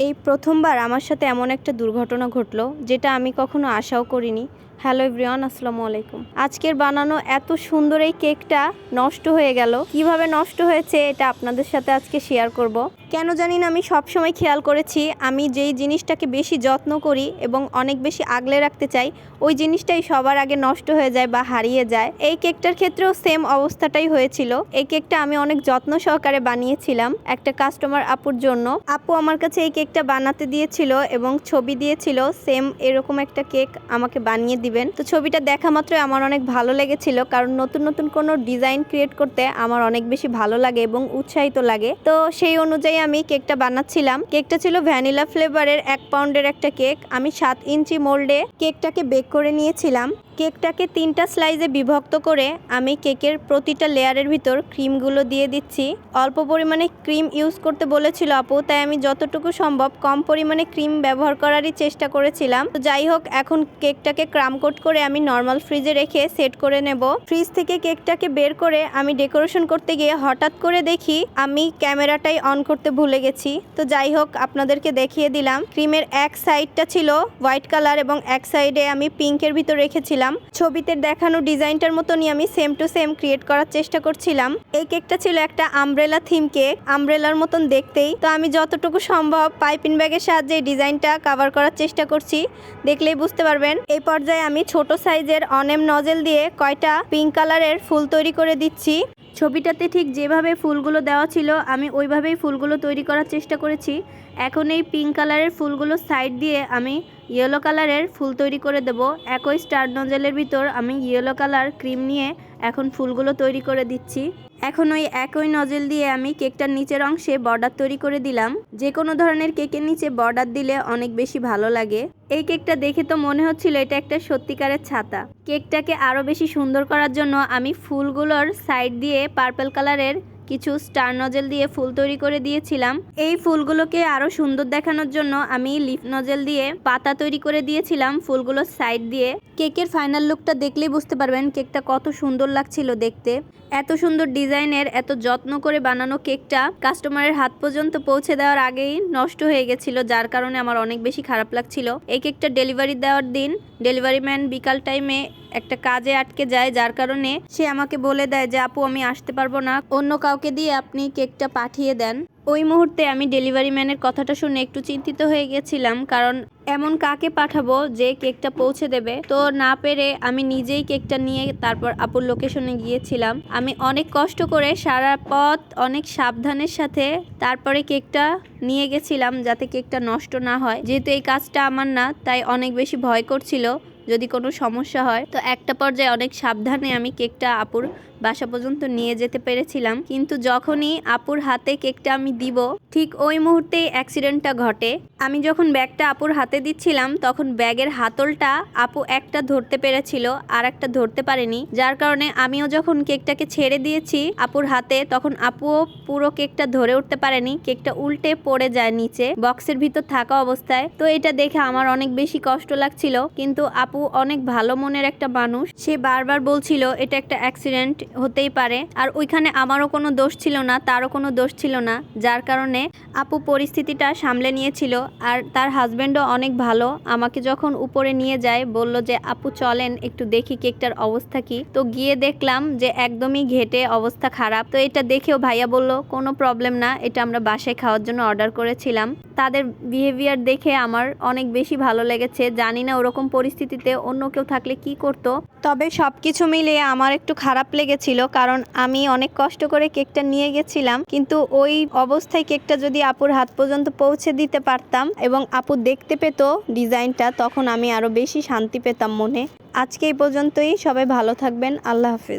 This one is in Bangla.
এই প্রথমবার আমার সাথে এমন একটা দুর্ঘটনা ঘটলো যেটা আমি কখনো আশাও করিনি। হ্যালো এভরিওয়ান, আসসালামু আলাইকুম। আজকের বানানো এত সুন্দর এই কেকটা নষ্ট হয়ে গেল। কীভাবে নষ্ট হয়েছে এটা আপনাদের সাথে আজকে শেয়ার করব। কেন জানি না আমি সবসময় খেয়াল করেছি, আমি যেই জিনিসটাকে বেশি যত্ন করি এবং অনেক বেশি আগলে রাখতে চাই, ওই জিনিসটাই সবার আগে নষ্ট হয়ে যায় বা হারিয়ে যায়। এই কেকটার ক্ষেত্রেও সেম অবস্থাটাই হয়েছিল। এই কেকটা আমি অনেক যত্ন সহকারে বানিয়েছিলাম একটা কাস্টমার আপুর জন্য। আপু আমার কাছে এই কেকটা বানাতে দিয়েছিল এবং ছবি দিয়েছিল সেম এরকম একটা কেক আমাকে বানিয়ে দিবেন। তো ছবিটা দেখা মাত্রই আমার অনেক ভালো লেগেছিল, কারণ নতুন নতুন কোনো ডিজাইন ক্রিয়েট করতে আমার অনেক বেশি ভালো লাগে এবং উৎসাহিত লাগে। তো সেই অনুযায়ী আমি কেকটা বানাচ্ছিলাম। কেকটা ছিল ভ্যানিলা ফ্লেভারের এক পাউন্ডের একটা কেক। আমি সাত ইঞ্চি মোল্ডে কেকটাকে বেক করে নিয়েছিলাম। কেকটাকে তিনটা স্লাইজে বিভক্ত করে আমি কেকের প্রতিটা লেয়ারের ভিতর ক্রিমগুলো দিয়ে দিচ্ছি। অল্প পরিমাণে ক্রিম ইউজ করতে বলেছিল আপু, তাই আমি যতটুকু সম্ভব কম পরিমাণে ক্রিম ব্যবহার করারই চেষ্টা করেছিলাম। তো যাই হোক, এখন কেকটাকে ক্রাম কোট করে আমি নর্মাল ফ্রিজে রেখে সেট করে নেব। ফ্রিজ থেকে কেকটাকে বের করে আমি ডেকোরেশন করতে গিয়ে হঠাৎ করে দেখি আমি ক্যামেরাটাই অন করতে ভুলে গেছি। তো যাই হোক, আপনাদেরকে দেখিয়ে দিলাম। ক্রিমের এক সাইডটা ছিল হোয়াইট কালার এবং এক সাইডে আমি পিঙ্কের ভিতর রেখেছিলাম। ছবিতে দেখানো ডিজাইনটার মতনই আমি সেম টু সেম ক্রিয়েট করার চেষ্টা করছিলাম। এই কেকটা ছিল একটা আমব্রেলা থিম কেক আমব্রেলার মতন দেখতেই। তো আমি যতটুকু সম্ভব পাইপিং ব্যাগের সাহায্যে ডিজাইনটা কভার করার চেষ্টা করছি। দেখলেই বুঝতে পারবেন এই পর্যায়ে আমি ছোট সাইজের অনেম নজেল দিয়ে কয়টা পিঙ্ক কালারের ফুল তৈরি করে দিচ্ছি। ছবিটাতে ঠিক যেভাবে ফুলগুলো দেওয়া ছিল, আমি ওইভাবেই ফুলগুলো তৈরি করার চেষ্টা করেছি। এখন এই পিঙ্ক কালারের ফুলগুলো সাইড দিয়ে আমি ইয়েলো কালারের ফুল তৈরি করে দেব। একই স্টার নজলের ভিতর আমি ইয়েলো কালার ক্রিম নিয়ে এখন ফুলগুলো তৈরি করে দিচ্ছি। এখন ওই একই নজেল দিয়ে আমি কেকটার নিচের অংশে বর্ডার তৈরি করে দিলাম। যে কোনো ধরনের কেকের নিচে বর্ডার দিলে অনেক বেশি ভালো লাগে। এই কেকটা দেখে তো মনে হচ্ছিল এটা একটা সত্যিকারের ছাতা। কেকটাকে আরও বেশি সুন্দর করার জন্য আমি ফুলগুলোর সাইড দিয়ে পার্পল কালারের কিছু স্টার নজেল দিয়ে ফুল তৈরি করে দিয়েছিলাম। এই ফুলগুলোকে আরও সুন্দর দেখানোর জন্য আমি লিফ নজেল দিয়ে পাতা তৈরি করে দিয়েছিলাম ফুলগুলোর সাইড দিয়ে। কেকের ফাইনাল লুকটা দেখলেই বুঝতে পারবেন কেকটা কত সুন্দর লাগছিল দেখতে। এত সুন্দর ডিজাইনের, এত যত্ন করে বানানো কেকটা কাস্টমারের হাত পর্যন্ত পৌঁছে দেওয়ার আগেই নষ্ট হয়ে গেছিল, যার কারণে আমার অনেক বেশি খারাপ লাগছিল। এই কেকটা ডেলিভারি দেওয়ার দিন, ডেলিভারি ম্যান বিকাল টাইমে একটা কাজে আটকে যায়, যার কারণে সে আমাকে বলে দেয় যে, আপু, আমি আসতে পারব না। অন্য কাউকে দিয়ে আপনি কেকটা পাঠিয়ে দেন। ওই মুহূর্তে আমি ডেলিভারি ম্যানের কথাটা শুনে একটু চিন্তিত হয়ে গেছিলাম, কারণ এমন কাকে পাঠাবো যে কেকটা পৌঁছে দেবে? তো না পেরে আমি নিজেই কেকটা নিয়ে তারপর আপুর লোকেশনে গিয়েছিলাম। আমি অনেক কষ্ট করে সারা পথ অনেক সাবধানের সাথে তারপরে কেকটা নিয়ে গেছিলাম যাতে কেকটা নষ্ট না হয়। যেহেতু এই কাজটা আমার না, তাই অনেক বেশি ভয় করছিল যদি কোনো সমস্যা হয়। তো একটা পর্যায়ে অনেক সাবধানে আমি কেকটা আপুর বাসা পর্যন্ত নিয়ে যেতে পেরেছিলাম। কিন্তু যখনই আপুর হাতে কেকটা আমি দিব, ঠিক ওই মুহূর্তেই অ্যাক্সিডেন্টটা ঘটে। আমি যখন ব্যাগটা আপুর হাতে দিচ্ছিলাম, তখন ব্যাগের হাতলটা আপু একটা ধরতে পেরেছিল, আর একটা ধরতে পারেনি। যার কারণে আমিও যখন কেকটাকে ছেড়ে দিয়েছি আপুর হাতে, তখন আপুও পুরো কেকটা ধরে উঠতে পারেনি। কেকটা উল্টে পড়ে যায় নিচে, বক্সের ভিতর থাকা অবস্থায়। তো এটা দেখে আমার অনেক বেশি কষ্ট লাগছিল, কিন্তু আপু অনেক ভালো মনের একটা মানুষ। সে বারবার বলছিল, এটা একটা অ্যাক্সিডেন্ট হতেই পারে। আর ওইখানে আমারও কোনো দোষ ছিল না, তারও কোনো দোষ ছিল না, যার কারণে আপু পরিস্থিতিটা সামলে নিয়েছিল। আর তার হাজবেন্ডও অনেক ভালো। আমাকে যখন উপরে নিয়ে যায়, বলল যে, আপু, চলেন, একটু দেখি কেকটার অবস্থা কি। তো গিয়ে দেখলাম যে, একদমই ঘেটে অবস্থা খারাপ। তো এটা দেখেও ভাইয়া বলল, কোনো প্রবলেম না, এটা আমরা বাসায় খাওয়ার জন্য অর্ডার করেছিলাম। তাদের বিহেভিয়ার দেখে আমার অনেক বেশি ভালো লেগেছে। জানি না ওরকম পরিস্থিতিতে অন্য কেউ থাকলে কি করত। তবে সব কিছু মিলিয়ে আমার একটু খারাপ লেগেছিল কারণ আমি অনেক কষ্ট করে কেকটা নিয়ে গেছিলাম, কিন্তু ওই অবস্থায় কেকটা যদি আপুর হাত পর্যন্ত পৌঁছে দিতে পারতাম এবং আপু দেখতে পেত ডিজাইনটা, তখন আমি আরও বেশি শান্তি পেতাম মনে। আজকে এই পর্যন্তই, সবাই ভালো থাকবেন, আল্লাহ হাফিজ।